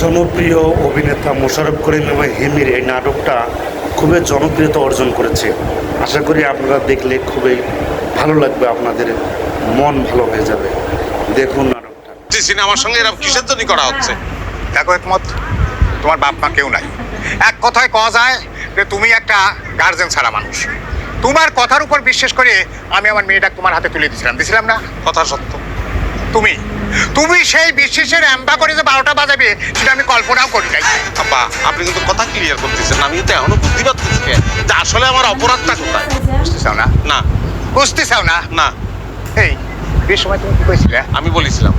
জনপ্রিয় অভিনেতা মোশাররফ করিম এবং হিমির এই নাটকটা খুবই জনপ্রিয়তা অর্জন করেছে। আশা করি আপনারা দেখলে খুবই ভালো লাগবে আপনাদের মন ভালো হয়ে যাবে। দেখুন নাটকটা। সিনেমার সঙ্গে এরকম কিসের জন্য করা হচ্ছে? দেখো একমত তোমার বাপ মা কেউ নাই। এক কথায় কওয়া যায় যে তুমি একটা গার্জেন ছাড়া মানুষ। তোমার কথার উপর বিশ্বাস করে আমি আমার মেয়েটা তোমার হাতে তুলে দিয়েছিলাম। দিছিলাম না? কথা সত্য। তুমি? তুমি সেই বিশ্বাসের অ্যাম্বা করে যে বারোটা বাজাবে সেটা আমি কল্পনাও করি নাই। আব্বা আপনি কিন্তু কথা ক্লিয়ার করতেছেন আমি তো এখনও বুদ্ধি পাচ্ছি যে আসলে আমার অপরাধটা কোথায়? বুঝতে চাও না? না। বুঝতে চাও না? না। এই বিয়ের সময় তুমি কি কইছিলে? আমি বলেছিলাম।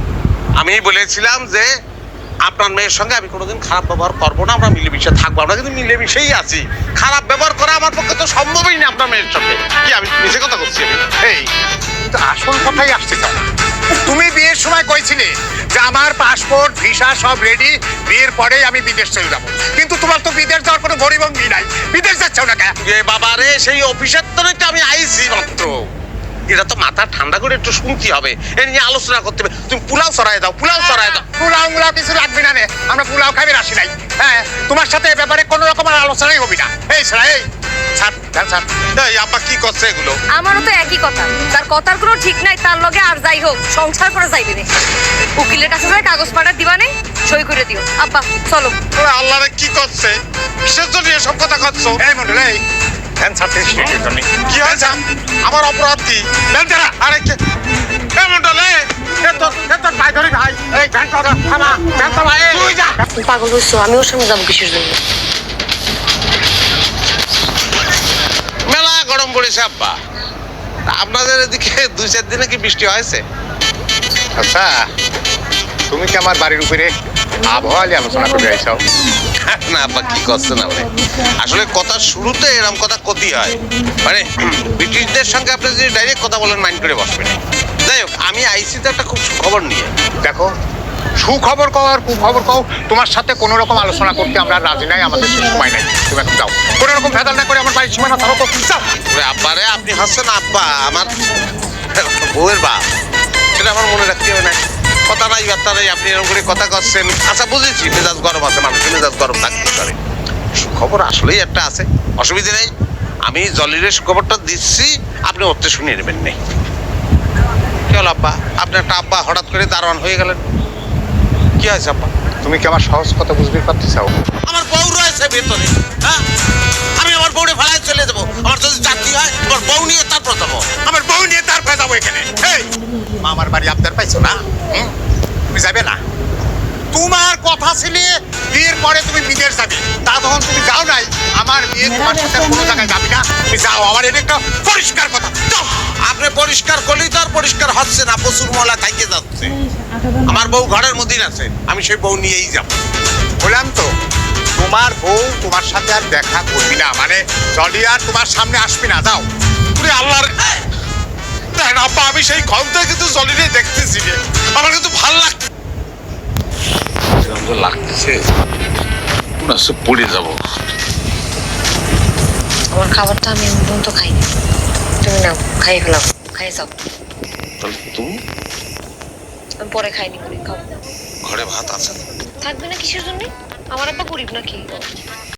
আমি বলেছিলাম যে আপনার মেয়ের সঙ্গে আমি কোনোদিন খারাপ ব্যবহার করব না আমরা মিলেমিশে থাকব আমরা কিন্তু মিলেমিশেই আছি। খারাপ ব্যবহার করা আমার পক্ষে তো সম্ভবই না আপনার মেয়ের সঙ্গে। কি আমি মিশে কথা করছি আমি? এই কিন্তু আসল কথাই আসতে চাও তুমি বিয়ের সময় কইছিলে যে আমার পাসপোর্ট ভিসা সব রেডি বিয়ের পরেই আমি বিদেশ চলে যাব। কিন্তু তোমার তো বিদেশ যাওয়ার কোনো গরিবঙ্গি নাই। বিদেশ যাচ্ছ না কেন? এ বাবা রে সেই অফিসের তো তো আমি আইছি মাত্র। এটা তো মাথা ঠান্ডা করে একটু শুনতে হবে। এ নিয়ে আলোচনা করতে হবে। তুমি পোলাও সরাই দাও পোলাও সরাই দাও। পোলাও মুলাও কিছু লাগবে না রে। আমরা পোলাও খাবে আসি নাই। হ্যাঁ তোমার সাথে এ ব্যাপারে কোনো রকম আর আলোচনাই হবি না। এই ছাড়া এই। ছাড় ছাড় ছাড়। এই আব্বা কি করছে এগুলো? আমারও তো একই কথা। তার কথার কোনো ঠিক নাই তার লগে আর যাই হোক সংসার করে যাইবে নে। উকিলের কাছে যায় কাগজ পাঠার দিবানে সই করে দিও। আব্বা চলো। ওরা আল্লাহ কি করছে? কিসের জন্য এসব কথা করছ? এই মন্ডল এই। ফ্যান ছাড়তে কি হয়েছে? আমার অপরাধ। কি আরে কে? মন্ডলে এই। পাগল হইছো আমি ওর সঙ্গে যাব কিসের জন্য মেলা গরম পড়েছে আব্বা আপনাদের এদিকে দুই চার দিনে কি বৃষ্টি হয়েছে? আচ্ছা তুমি কি আমার বাড়ির উপরে আবহাওয়া নিয়ে আলোচনা করে আইসাও না আব্বা কি করছেন আপনি? আসলে কথা শুরুতে এরকম কথা ক্ষতি হয়। মানে ব্রিটিশদের সঙ্গে আপনি যদি ডাইরেক্ট কথা বলেন মাইন্ড করে বসবেন। যাই হোক আমি আইসিতে একটা খুব খবর নিয়ে। দেখো সুখবর কও আর কুখবর কও তোমার সাথে কোনো রকম আলোচনা করতে আমরা রাজি নাই আমাদের সময় নাই। তুমি এখন যাও। কোনো রকম না আমার বাড়ির সীমানা ছাড়ো তো ওরে আব্বা রে আপনি হাসছেন আব্বা। আমার বউয়ের বাপ। সেটা আমার মনে রাখতে হবে না। কথা নাই বার্তা নাই আপনি এরকম করে কথা করছেন আচ্ছা বুঝেছি মেজাজ গরম আছে মানুষের মেজাজ গরম থাকতে পারে। সুখবর আসলেই একটা আছে অসুবিধা নেই। আমি জলিরের সুখবরটা দিচ্ছি আপনি ওতে শুনিয়ে নেবেন নেই কি হলো আব্বা? আপনি একটা আব্বা হঠাৎ করে দারোয়ান হয়ে গেলেন। কি হয়েছে আব্বা? তুমি কি আমার সহজ কথা বুঝতে পারতে চাও? আমার বউ রয়েছে ভেতরে হ্যাঁ? পাইছো না? তুমি যাবে না? তোমার কথা ছিল বিয়ের পরে তুমি বিদেশ যাবে। তা তখন তুমি যাও নাই আমার বিয়ে তোমার সাথে কোনো জায়গায় যাবি না। তুমি যাও আমার এটা একটা পরিষ্কার কথা। যাও। আপনি পরিষ্কার করলেই তো আর পরিষ্কার হচ্ছে না প্রচুর ময়লা থাইকে যাচ্ছে। আমার বউ ঘরের মধ্যেই আছে আমি সেই বউ নিয়েই যাব। বললাম তো তোমার বউ তোমার সাথে আর দেখা করবি না মানে জলি আর তোমার সামনে আসবি না যাও। তুমি আল্লাহর দেখেন আব্বা আমি সেই ক্ষমতা কিন্তু জলিরে লাগতেছে। মনে হচ্ছে পড়ে যাব। আমার খাবারটা আমি পর্যন্ত খাইনি। তুমি নাও খাইয়ে ফেলাও খাইয়ে যাও। তাহলে তুমি? আমি পরে খাইনি করে খাও ঘরে ভাত আছে? থাকবে না কিসের জন্য? আমার আব্বা গরিব নাকি?